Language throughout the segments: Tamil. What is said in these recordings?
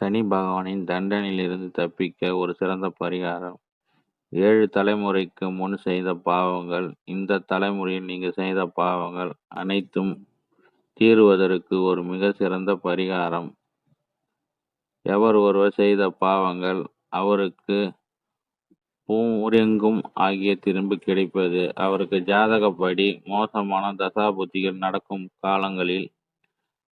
சனி பகவானின் தண்டனையிலிருந்து தப்பிக்க ஒரு சிறந்த பரிகாரம். ஏழு தலைமுறைக்கு முன் செய்த பாவங்கள். இந்த தலைமுறையில் நீங்கள் செய்த பாவங்கள் அனைத்தும் தீருவதற்கு ஒரு மிக சிறந்த பரிகாரம். எவர் ஒருவர் செய்த பாவங்கள் அவருக்கு பூரெங்கும் ஆகிய திரும்பி கிடைப்பது. அவருக்கு ஜாதகப்படி மோசமான தசாபுத்திகள் நடக்கும் காலங்களில்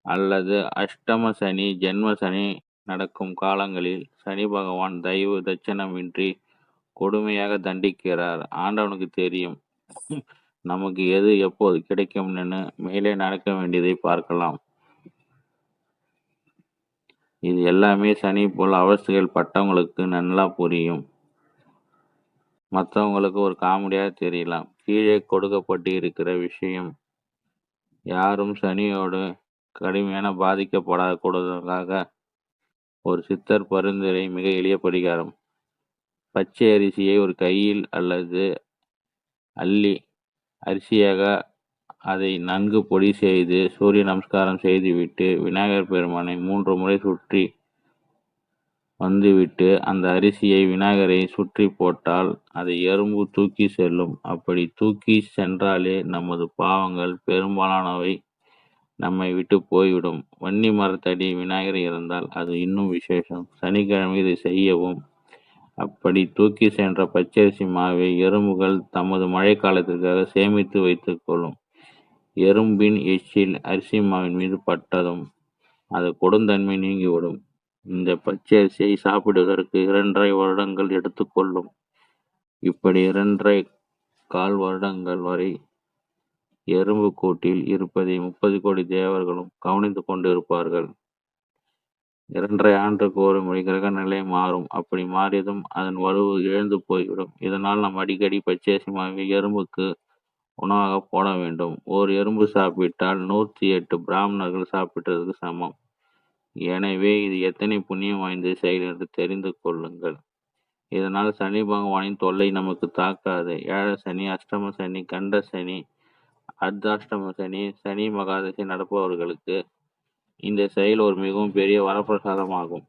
அல்லது அஷ்டம சனி ஜென்ம சனி நடக்கும் காலங்களில் சனி பகவான் தயவு தட்சணமின்றி கொடுமையாக தண்டிக்கிறார். ஆண்டவனுக்கு தெரியும். நமக்கு எது எப்போது கிடைக்கும்னு மேலே நடக்க வேண்டியதை பார்க்கலாம். இது எல்லாமே சனி போல் அவஸ்தைகள் பட்டவங்களுக்கு நல்லா புரியும். மற்றவங்களுக்கு ஒரு காமெடியாக தெரியலாம். கீழே கொடுக்கப்பட்டு இருக்கிற விஷயம் யாரும் சனியோடு கடுமையான பாதிக்கப்படக்கூடாததாக ஒரு சித்தர் பரிந்துரை மிக எளிய படிகாரம். பச்சை அரிசியை ஒரு கையில் அல்லது அள்ளி அரிசியாக அதை நன்கு பொடி செய்து சூரிய நமஸ்காரம் செய்துவிட்டு விநாயகர் பெருமானை மூன்று முறை சுற்றி வந்துவிட்டு அந்த அரிசியை விநாயகரை சுற்றி போட்டால் அதை எறும்பு தூக்கி செல்லும். அப்படி தூக்கி சென்றாலே நமது பாவங்கள் பெரும்பாலானவை நம்மை விட்டு போய்விடும். வன்னி மரத்தடி விநாயகர் இருந்தால் அது இன்னும் விசேஷம். சனிக்கிழமை இதை செய்யவும். அப்படி தூக்கி சென்ற பச்சரிசி மாவை எறும்புகள் தமது மழைக்காலத்திற்காக சேமித்து வைத்துக் கொள்ளும். எறும்பின் எச்சில் அரிசி மாவின் மீது பட்டதும் அது கொடுந்தன்மை நீங்கிவிடும். இந்த பச்சை அரிசியை சாப்பிடுவதற்கு இரண்டரை வருடங்கள் எடுத்துக்கொள்ளும் இப்படி இரண்டரை கால் வருடங்கள் வரை எறும்பு கூட்டில் இருப்பதை முப்பது கோடி தேவர்களும் கவனித்து கொண்டிருப்பார்கள். இரண்டரை ஆண்டுக்கு ஒரு முறை கிரக நிலை மாறும். அப்படி மாறியதும் அதன் வலுவு இழந்து போய்விடும். இதனால் நாம் அடிக்கடி பச்சரிசி எறும்புக்கு உணவாக போட வேண்டும். ஓர் எறும்பு சாப்பிட்டால் நூற்றி எட்டு பிராமணர்கள் சாப்பிட்டதுக்கு சமம். எனவே இது எத்தனை புண்ணியம் வாய்ந்த செயல் என்று தெரிந்து கொள்ளுங்கள். இதனால் சனி பகவானின் தொல்லை நமக்கு தாக்காது. ஏழ சனி அஷ்டம சனி கண்ட சனி அர்த்தாஷ்டம சனி சனி மகாதசி நடப்பவர்களுக்கு இந்த செயல் ஒரு மிகவும் பெரிய வரப்பிரசாதமாகும்.